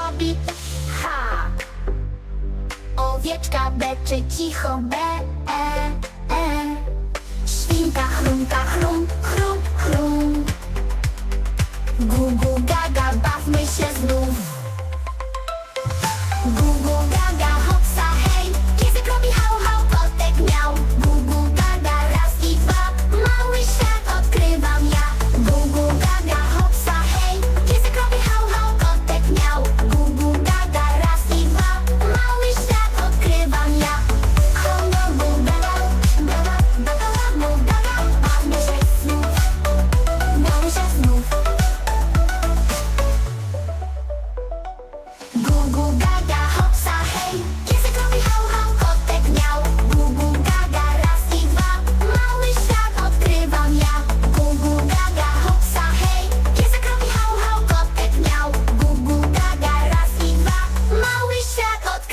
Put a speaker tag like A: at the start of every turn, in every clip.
A: robi. Ha! Owieczka beczy cicho be e e. Świnka chrumka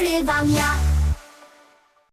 A: nagrywam ja